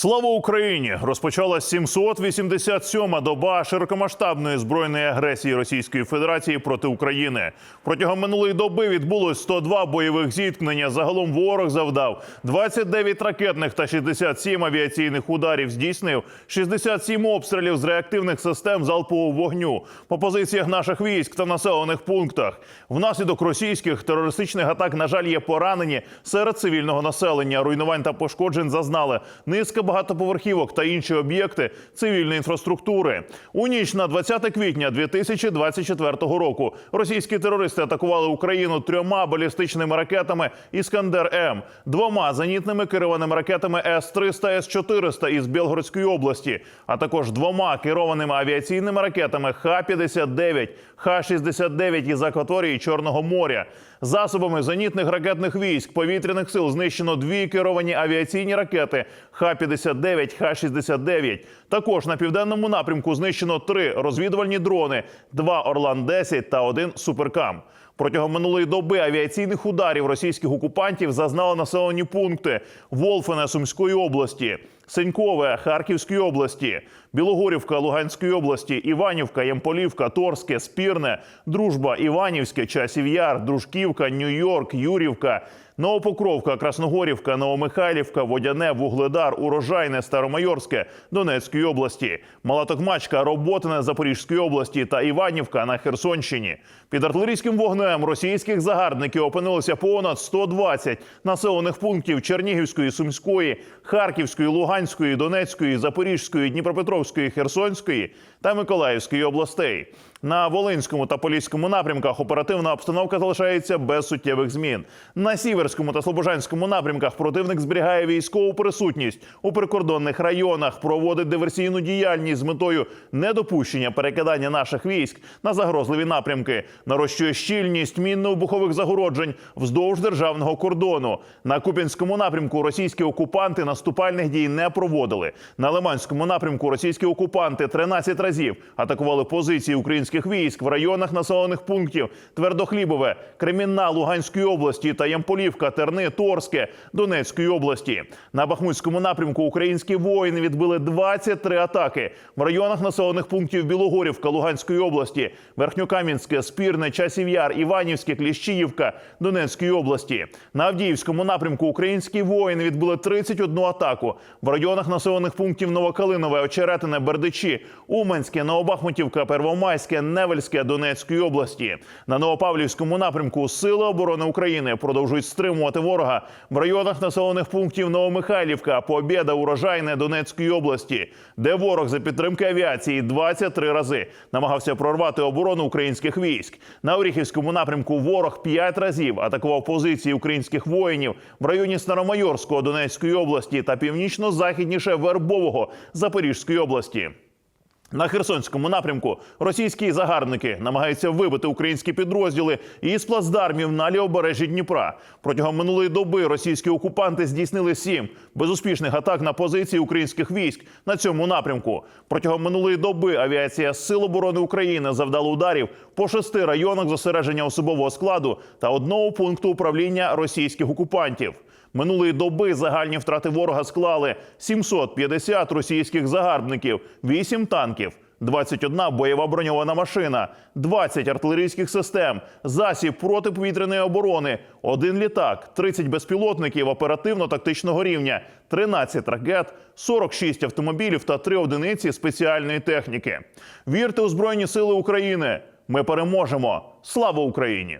Слава Україні! Розпочалась 787-ма доба широкомасштабної збройної агресії Російської Федерації проти України. Протягом минулої доби відбулось 102 бойових зіткнення. Загалом ворог завдав 29 ракетних та 67 авіаційних ударів. Здійснив 67 обстрілів з реактивних систем залпового вогню по позиціях наших військ та населених пунктах. Внаслідок російських терористичних атак, на жаль, є поранені серед цивільного населення. Руйнувань та пошкоджень зазнали низка багатоповерхівок та інші об'єкти цивільної інфраструктури. У ніч на 20 квітня 2024 року російські терористи атакували Україну трьома балістичними ракетами Іскандер М, двома зенітними керованими ракетами С-300, С-400 із Білгородської області, а також двома керованими авіаційними ракетами Х-59, Х-69 із акваторії Чорного моря. Засобами зенітних ракетних військ повітряних сил знищено дві керовані авіаційні ракети Х-59, Х-69. Також на південному напрямку знищено три розвідувальні дрони, два Орлан-10 та один Суперкам. Протягом минулої доби авіаційних ударів російських окупантів зазнали населені пункти Волфене Сумської області, Сенькове Харківської області, Білогорівка Луганської області, Іванівка, Ямполівка, Торське, Спірне, Дружба, Іванівське, Часів Яр, Дружківка, Нью-Йорк, Юрівка. Новопокровка, Красногорівка, Новомихайлівка, Водяне, Вугледар, Урожайне, Старомайорське Донецької області, Малатокмачка, Роботине Запорізької області та Іванівка на Херсонщині. Під артилерійським вогнем російських загарбників опинилося понад 120 населених пунктів Чернігівської, Сумської, Харківської, Луганської, Донецької, Запорізької, Дніпропетровської, Херсонської та Миколаївської областей. На Волинському та Поліському напрямках оперативна обстановка залишається без суттєвих змін. На Сіверському та Слобожанському напрямках противник зберігає військову присутність у прикордонних районах, проводить диверсійну діяльність з метою недопущення перекидання наших військ на загрозливі напрямки, нарощує щільність мінно-вибухових загороджень вздовж державного кордону. На Куп'янському напрямку російські окупанти наступальних дій не проводили. На Лиманському напрямку російські окупанти 13 разів атакували позиції українських військ в районах населених пунктів Твердохлібове, Кремінна Луганської області та Ямполівка, Терни, Торське Донецької області. На Бахмутському напрямку українські воїни відбили 23 атаки в районах населених пунктів Білогорівка Луганської області, Верхньокам'янське, Спірне, Часів Яр, Іванівське, Кліщіївка Донецької області. На Авдіївському напрямку українські воїни відбили 31 атаку в районах населених пунктів Новокалинове, Очеретине, Бердичі, Уманське, Новобахмутівка, Первомайське, Невельське Донецької області. На Новопавлівському напрямку Сили оборони України продовжують стримувати ворога в районах населених пунктів Новомихайлівка, Побєда, Урожайне Донецької області, де ворог за підтримки авіації 23 рази намагався прорвати оборону українських військ. На Оріхівському напрямку ворог 5 разів атакував позиції українських воїнів в районі Старомайорського Донецької області та північно-західніше Вербового Запорізької області. На Херсонському напрямку російські загарбники намагаються вибити українські підрозділи із плацдармів на лівобережжі Дніпра. Протягом минулої доби російські окупанти здійснили сім безуспішних атак на позиції українських військ на цьому напрямку. Протягом минулої доби авіація Сил оборони України завдала ударів по шести районах зосередження особового складу та одного пункту управління російських окупантів. Минулої доби загальні втрати ворога склали 750 російських загарбників, 8 танків, 21 бойова броньована машина, 20 артилерійських систем, засіб протиповітряної оборони, один літак, 30 безпілотників оперативно-тактичного рівня, 13 ракет, 46 автомобілів та 3 одиниці спеціальної техніки. Вірте у Збройні Сили України! Ми переможемо! Слава Україні!